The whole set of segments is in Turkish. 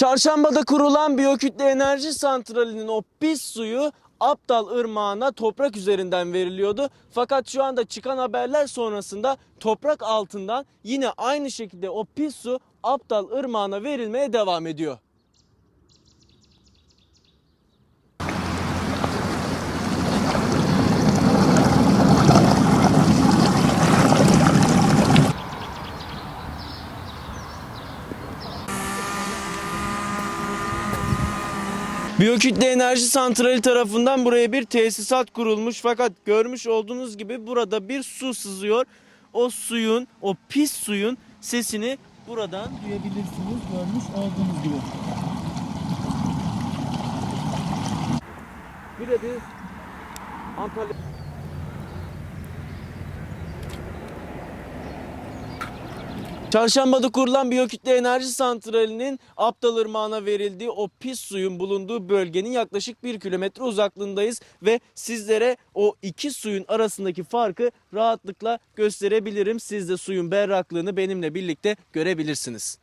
Çarşambada kurulan biyokütle enerji santralinin o pis suyu Aptal Irmağı'na toprak üzerinden veriliyordu. Fakat şu anda çıkan haberler sonrasında toprak altından yine aynı şekilde o pis su Aptal Irmağı'na verilmeye devam ediyor. Biyokütle Enerji Santrali tarafından buraya bir tesisat kurulmuş fakat görmüş olduğunuz gibi burada bir su sızıyor. O suyun, o pis suyun sesini buradan duyabilirsiniz görmüş olduğunuz gibi. Bir de biz Antalya Çarşambada kurulan biyokütle enerji santralinin Aptal Irmağı'na verildiği o pis suyun bulunduğu bölgenin yaklaşık bir kilometre uzaklığındayız ve sizlere o iki suyun arasındaki farkı rahatlıkla gösterebilirim. Siz de suyun berraklığını benimle birlikte görebilirsiniz.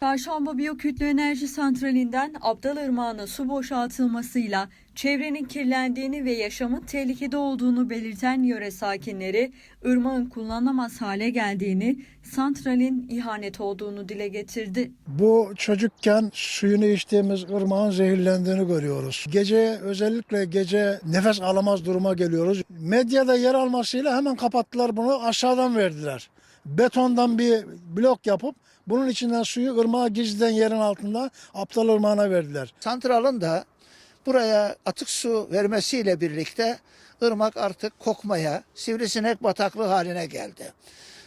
Çarşamba Biyokütle Enerji Santrali'nden Abdal Irmağı'na su boşaltılmasıyla çevrenin kirlendiğini ve yaşamın tehlikede olduğunu belirten yöre sakinleri, ırmağın kullanılamaz hale geldiğini, santralin ihanet olduğunu dile getirdi. Bu çocukken suyunu içtiğimiz ırmağın zehirlendiğini görüyoruz. Gece özellikle gece nefes alamaz duruma geliyoruz. Medyada yer almasıyla hemen kapattılar bunu aşağıdan verdiler. Betondan bir blok yapıp bunun içinden suyu ırmağa gizliden yerin altında Aptal Irmağı'na verdiler. Santralın da buraya atık su vermesiyle birlikte ırmak artık kokmaya, sivrisinek bataklığı haline geldi.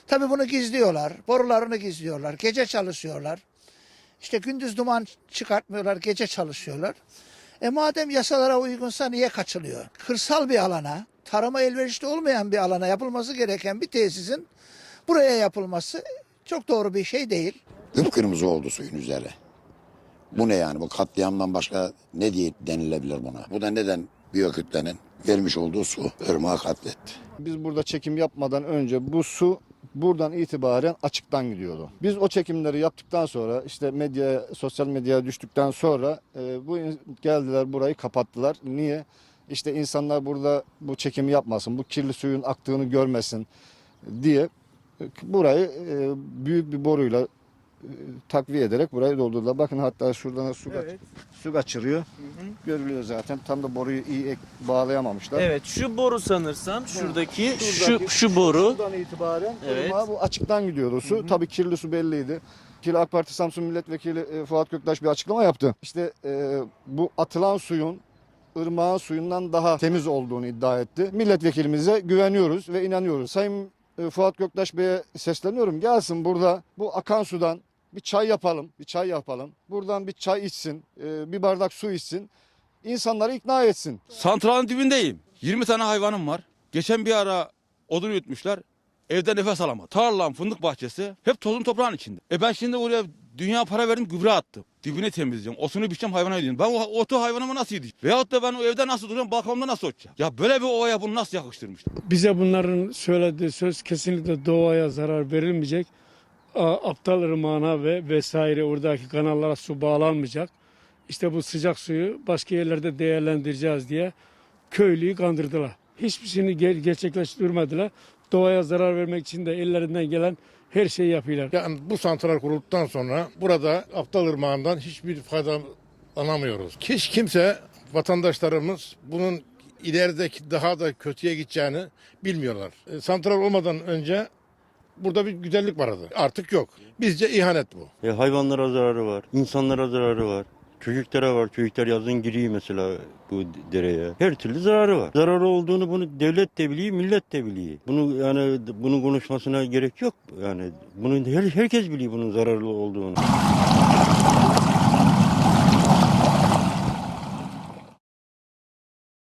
Tabii bunu gizliyorlar, borularını gizliyorlar, gece çalışıyorlar. İşte gündüz duman çıkartmıyorlar, gece çalışıyorlar. E madem yasalara uygunsa niye kaçılıyor? Kırsal bir alana, tarıma elverişli olmayan bir alana yapılması gereken bir tesisin buraya yapılması çok doğru bir şey değil. Kıpkırmızı oldu suyun üzeri. Bu ne yani? Bu katliamdan başka ne diye denilebilir buna? Bu da neden biyokütlenin vermiş olduğu su ırmağı katletti. Biz burada çekim yapmadan önce bu su buradan itibaren açıktan gidiyordu. Biz o çekimleri yaptıktan sonra işte medya, sosyal medyaya düştükten sonra e, bu geldiler burayı kapattılar. Niye? İşte insanlar burada bu çekimi yapmasın, bu kirli suyun aktığını görmesin diye burayı e, büyük bir boruyla e, takviye ederek burayı doldurdular. Bakın hatta şuradan su, kaç- su kaçırıyor. Görülüyor zaten. Tam da boruyu iyi ek- bağlayamamışlar. Evet şu boru sanırsam şuradaki şu Şuradaki- şu boru Buradan itibaren Evet. bu açıktan gidiyordu su. Tabii kirli su belliydi. Kirli AK Parti Samsun Milletvekili e, Fuat Göktaş bir açıklama yaptı. İşte e, bu atılan suyun ırmağın suyundan daha temiz olduğunu iddia etti. Milletvekilimize güveniyoruz ve inanıyoruz. Sayın e, Fuat Göktaş Bey'e sesleniyorum. Gelsin burada bu akan sudan bir çay yapalım. Bir çay yapalım. Buradan bir çay içsin. e, bir bardak su içsin. İnsanları ikna etsin. Santralın dibindeyim. 20 tane hayvanım var. Geçen bir ara odun yutmuşlar. Evde nefes alamadım. Tarlam, fındık bahçesi hep tozun toprağın içinde. E ben şimdi oraya dünya para verdim gübre attım. Dibini temizleyeceğim. Otunu biçeceğim hayvana yediyorum. Ben o otu hayvanıma nasıl yedireceğim? Veyahut da ben o evde nasıl duracağım balkonda nasıl otacağım? Ya böyle bir ovaya bunu nasıl yakıştırmışlar? Bize bunların söylediği söz kesinlikle doğaya zarar verilmeyecek. Aptal ırmağına ve vesaire oradaki kanallara su bağlanmayacak. İşte bu sıcak suyu başka yerlerde değerlendireceğiz diye köylüyü kandırdılar. Hiçbirisini ger- gerçekleştirmediler. Doğaya zarar vermek için de ellerinden gelen her şeyi yapıyorlar. Yani bu santral kurulduktan sonra burada Aptal Irmağı'ndan hiçbir faydalanamıyoruz. Hiç kimse vatandaşlarımız bunun ilerideki daha da kötüye gideceğini bilmiyorlar. E, Santral olmadan önce burada bir güzellik vardı. Artık yok. Bizce ihanet bu. E, hayvanlara zararı var, insanlara zararı var. Çocuklara var. Çocuklar yazın giriyor mesela bu dereye. Her türlü zararı var. Zararı olduğunu bunu devlet de biliyor, millet de biliyor. Bunu yani bunun konuşmasına gerek yok. Yani bunu her, herkes biliyor bunun zararlı olduğunu.